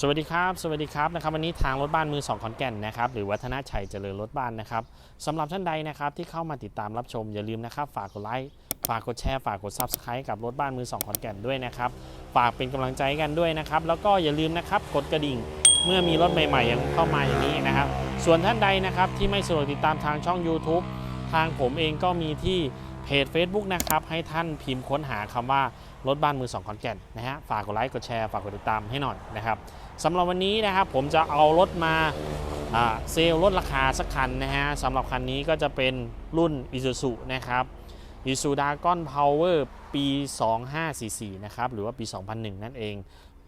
สวัสดีครับสวัสดีครับนะครับวันนี้ทางรถบ้านมือสองขอนแก่นนะครับหรือวัฒนชัยเจริญรถบ้านนะครับสำหรับท่านใดนะครับที่เข้ามาติดตามรับชมอย่าลืมนะครับฝากกดไลค์ฝากกดแชร์ฝากกด Subscribe กับรถบ้านมือสองขอนแก่นด้วยนะครับฝากเป็นกำลังใจกันด้วยนะครับแล้วก็อย่าลืมนะครับกดกระดิ่งเมื่อมีรถใหม่ๆอย่างเข้ามาอย่างนี้นะครับส่วนท่านใดนะครับที่ไม่สะดวกติดตามทางช่อง YouTube ทางผมเองก็มีที่ เพจ Facebook นะครับ ให้ท่านพิมพ์ค้นหาคำว่ารถบ้านมือสองขอนแก่นนะฮะฝากกดไลค์กดแชร์ฝากกดติดตามให้หน่อยนะครับสำหรับวันนี้นะครับผมจะเอารถมาเซลล์ลดราคาสักคันนะฮะสำหรับคันนี้ก็จะเป็นรุ่น Isuzu นะครับ Isuzu Dragon Power ปี 2544 นะครับ หรือว่าปี 2001 นั่นเอง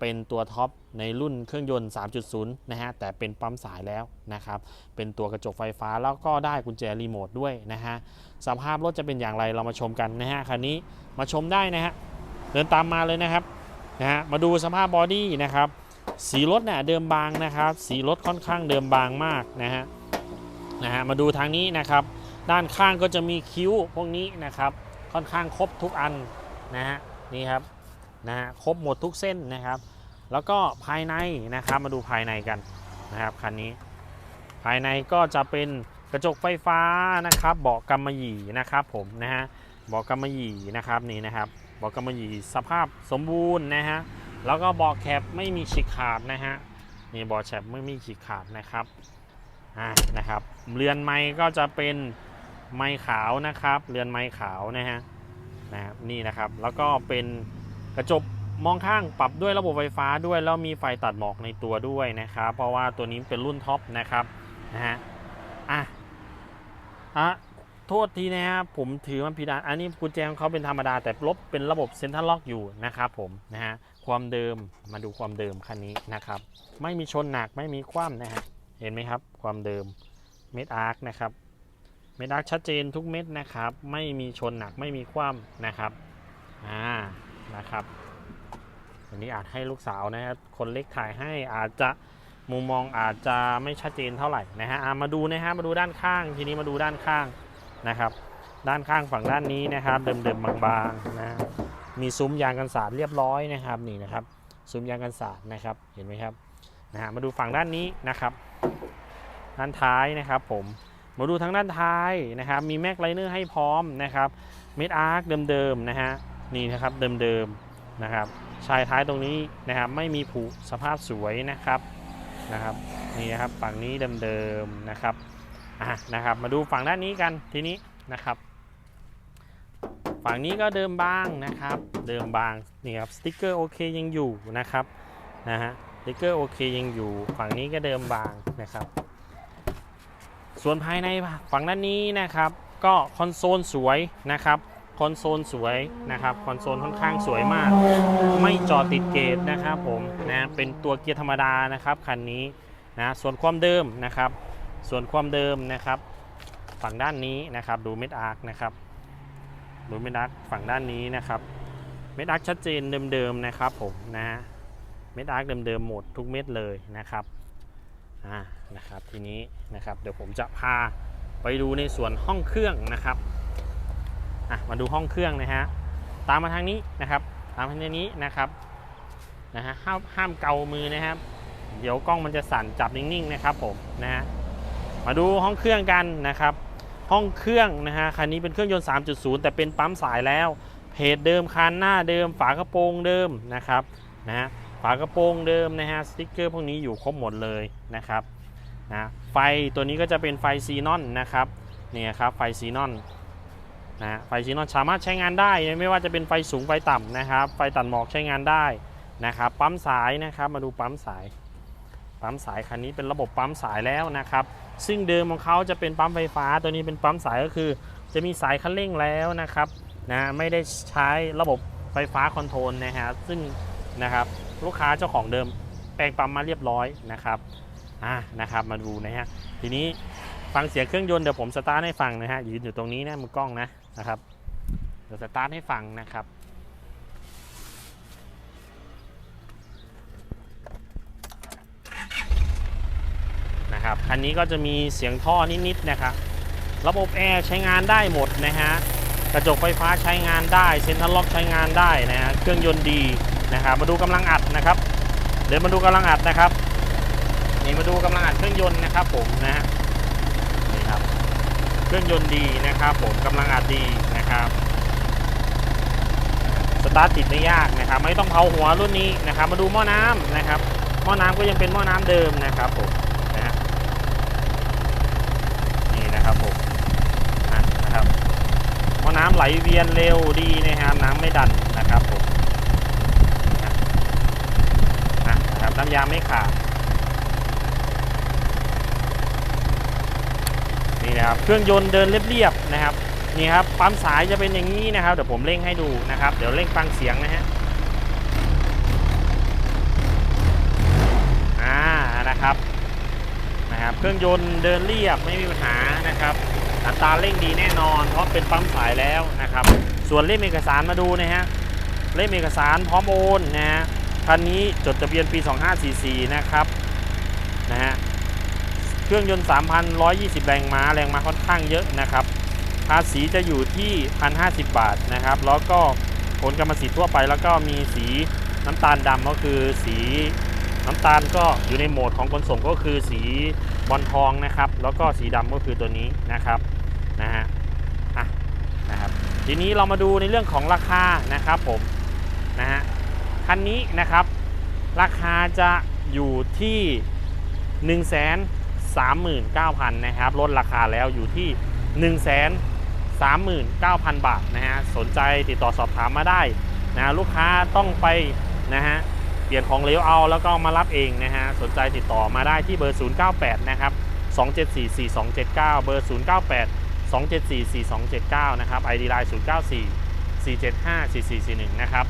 เป็นตัวท็อปในรุ่นเครื่องยนต์ 3.0 นะฮะ แต่เป็นปั๊มสายแล้วนะครับ เป็นตัวกระจกไฟฟ้าแล้วก็ได้กุญแจรีโมทด้วยนะฮะ สภาพรถจะเป็นอย่างไรเรามาชมกันนะฮะ คันนี้มาชมได้นะฮะ เดินตามมาเลยนะครับ นะฮะ มาดูสภาพบอดี้นะครับ สีรถเนี่ยเดิมบางนะครับ สีรถค่อนข้างเดิมบางมากนะฮะ นะฮะ มาดูทางนี้นะครับ ด้านข้างก็จะมีคิ้วพวกนี้นะครับ ค่อนข้างครบทุกอันนะฮะ นี่ครับ นะฮะครบหมดทุกเส้นนะครับ แล้วก็ภายในนะครับมาดูภายในกันนะครับคันนี้ ภายในก็จะเป็นกระจกไฟฟ้านะครับ เบาะกำมะหยี่นะครับผมนะฮะเบาะกำมะหยี่นะครับนี่นะครับเบาะกำมะหยี่สภาพสมบูรณ์นะฮะแล้วก็เบาะแคปไม่มีฉีกขาดนะฮะนี่เบาะแคปไม่มีฉีกขาดนะครับอ่านะครับเรือนไม้ก็จะเป็นไม้ขาวนะครับ เรือนไม้ขาวนะฮะนะครับนี่นะครับแล้วก็เป็น กระจกมองข้างปรับด้วยระบบไฟฟ้าด้วยแล้วมีไฟตัดหมอกในตัวด้วยนะครับ เพราะว่าตัวนี้เป็นรุ่นท็อปนะครับนะฮะอะอะโทษทีนะครับผมถือมันผิดอันนนี้กุญแจของเขาเป็นธรรมดา แต่ลบเป็นระบบเซ็นทรัลล็อกอยู่นะครับผมนะฮะความเดิมมาดูความเดิมคันนี้นะครับ ไม่มีชนหนักไม่มีคว่ำนะฮะเห็นไหมครับ ความเดิมเม็ดอาร์คนะครับเม็ดอาร์คชัดเจนทุกเม็ดนะครับ ไม่มีชนหนักไม่มีคว่ำนะครับอ่า นะครับอันนี้อาจให้ลูกสาวนะครับคนเล็กถ่ายให้อาจจะมุมมองอาจจะไม่ชัดเจนเท่าไหร่นะฮะามาดูนะฮะมาดูด้านข้างทีนี้มาดูด้านข้างนะครับ ด้านข้างฝั่งด้านนี้นะครับ เดิมๆบางๆนะมีซุ้มยางกันสาดเรียบร้อยนะครับนี่นะครับ ซุ้มยางกันสาดนะครับเห็นไหมครับนะฮะมาดูฝั่งด้านนี้นะครับด้านท้ายนะครับผมมาดูทางด้านท้ายนะครับ มีแม็กไลเนอร์ให้พร้อมนะครับเม็ดอาร์คเดิมๆนะฮะ นี่นะครับเดิมๆนะครับชายท้ายตรงนี้นะครับไม่มีผุสภาพสวยนะครับนะครับนี่นะครับฝั่งนี้เดิมๆนะครับอะนะครับมาดูฝั่งด้านนี้กันทีนี้นะครับ ฝั่งนี้ก็เดิมบางนะครับ เดิมบางนี่ครับสติกเกอร์โอเคยังอยู่นะครับนะฮะสติกเกอร์โอเคยังอยู่ฝั่งนี้ก็เดิมบางนะครับ ส่วนภายในฝั่งด้านนี้นะครับ ก็คอนโซลสวยนะครับ คอนโซลสวยนะครับคอนโซลค่อนข้างสวยมาก ไม่จอดติดเกตนะครับผมนะเป็นตัวเกียร์ธรรมดานะครับคันนี้นะส่วนความเดิมนะครับ ส่วนความเดิมนะครับ ฝั่งด้านนี้นะครับดูเม็ดอาร์คนะครับดูเม็ดอาร์คฝั่งด้านนี้นะครับเม็ดอาร์คชัดเจนเดิมๆนะครับผมนะฮะเม็ดอาร์คเดิมๆหมดทุกเม็ดเลยนะครับอ่านะครับทีนี้นะครับเดี๋ยวผมจะพาไปดูในส่วนห้องเครื่องนะครับ อะมาดูห้องเครื่องนะฮะตามมาทางนี้นะครับตามมาทางนี้นะครับนะฮะห้ามห้ามเกามือนะครับ เดี๋ยวกล้องมันจะสั่นจับนิ่งๆนะครับผมนะฮะมาดูห้องเครื่องกันนะครับ ห้องเครื่องนะฮะคันนี้เป็นเครื่องยนต์ 3.0 แต่เป็นปั๊มสายแล้วเพจเดิมคันหน้าเดิม ฝากระโปรงเดิมนะครับนะฮะฝากระโปรงเดิมนะฮะสติ๊กเกอร์พวกนี้อยู่ครบหมดเลยนะครับนะไฟตัวนี้ก็จะเป็นไฟซีนอนนะครับเนี่ยครับไฟซีนอน นะไฟซีนอนสามารถใช้งานได้ไม่ว่าจะเป็นไฟสูงไฟต่ำนะครับ ไฟตัดหมอกใช้งานได้นะครับปั๊มสายนะครับมาดูปั๊มสายปั๊มสายคันนี้เป็นระบบปั๊มสายแล้วนะครับ ซึ่งเดิมของเขาจะเป็นปั๊มไฟฟ้า ตัวนี้เป็นปั๊มสายก็คือ จะมีสายคันเร่งแล้วนะครับนะไม่ได้ใช้ระบบไฟฟ้าคอนโทรลนะฮะซึ่งนะครับลูกค้าเจ้าของเดิมแปลงปั๊มมาเรียบร้อยนะครับอ่านะครับมาดูนะฮะทีนี้ฟังเสียงเครื่องยนต์เดี๋ยวผมสตาร์ทให้ฟังนะฮะยืนอยู่ตรงนี้นะมือกล้องนะ นะครับเดี๋ยวสตาร์ทให้ฟังนะครับนะครับคันนี้ก็จะมีเสียงท่อนิดๆนะครับระบบแอร์ใช้งานได้หมดนะฮะกระจกไฟฟ้าใช้งานได้เซ็นทรัลล็อกใช้งานได้นะฮะเครื่องยนต์ดีนะครับมาดูกำลังอัดนะครับ เดี๋ยวมาดูกำลังอัดนะครับนี่มาดูกำลังอัดเครื่องยนต์นะครับผมนะฮะ เครื่องยนต์ดีนะครับ ผมกำลังอัดดีนะครับสตาร์ทติดไม่ยากนะครับ ไม่ต้องเผาหัวรุ่นนี้นะครับ มาดูหม้อน้ำนะครับ หม้อน้ำก็ยังเป็นหม้อน้ำเดิมนะครับผมนะนี่นะครับผมนะครับหม้อน้ำไหลเวียนเร็วดีนะครับ น้ำไม่ดันนะครับผมนะครับน้ำยาไม่ขาด นี่นะครับเครื่องยนต์เดินเรียบๆนะครับนี่ครับปั๊มสายจะเป็นอย่างนี้นะครับเดี๋ยวผมเร่งให้ดูนะครับ เดี๋ยวเร่งฟังเสียงนะฮะอ่านะครับนะครับ เครื่องยนต์เดินเรียบไม่มีปัญหานะครับอัตราเร่งดีแน่นอน เพราะเป็นปั๊มสายแล้วนะครับ ส่วนเล่มเอกสารมาดูนะฮะเล่มเอกสารพร้อมโอนนะฮะคันนี้จดทะเบียนปี 2544 นะครับนะฮะ เครื่องยนต์ 3,120 แรงม้า แรงม้าค่อนข้างเยอะนะครับ ภาษีจะอยู่ที่ 1,050 บาทนะครับ แล้วก็ผลกรรมสิทธิ์ทั่วไป แล้วก็มีสีน้ำตาลดำก็คือสีน้ำตาลก็อยู่ในโหมดของขนส่งก็คือสีบอลทองนะครับ แล้วก็สีดำก็คือตัวนี้นะครับนะฮะอะนะครับทีนี้เรามาดูในเรื่องของราคานะครับผมนะฮะคันนี้นะครับ ราคาจะอยู่ที่ 1 0 0 0 0 39,000นะครับลดราคาแล้วอยู่ที่ 1 3 9 0 0 0 บาทนะฮะสนใจติดต่อสอบถามมาได้นะลูกค้าต้องไปนะฮะเปลี่ยนของเหลวเอาแล้วก็มารับเองนะฮะสนใจติดต่อมาได้ที่เบอร์ 098 นะครับ 2744279 เบอร์ 098 2744279 นะครับ ID Line 094 475 4441 นะครับ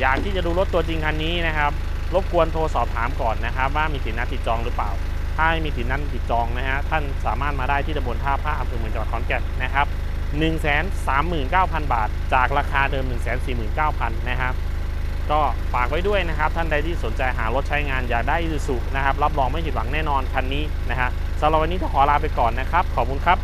อยากที่จะดูรถตัวจริงคันนี้นะครับ รบกวนโทรสอบถามก่อนนะครับ ว่ามีติดนัดติดจองหรือเปล่า ถ้ามีติดนัดติดจองนะฮะท่านสามารถมาได้ที่ตำบลท่าพระอำเภอเมืองจังหวัดขอนแก่นนะครับ139,000 บาท จากราคาเดิม 149,000 นะครับ ก็ฝากไว้ด้วยนะครับ ท่านใดที่สนใจหารถใช้งานอยากได้อิสุนะครับ รับรองไม่ผิดหวังแน่นอนคันนี้นะฮะสำหรับวันนี้ต้องขอลาไปก่อนนะครับ ขอบคุณครับ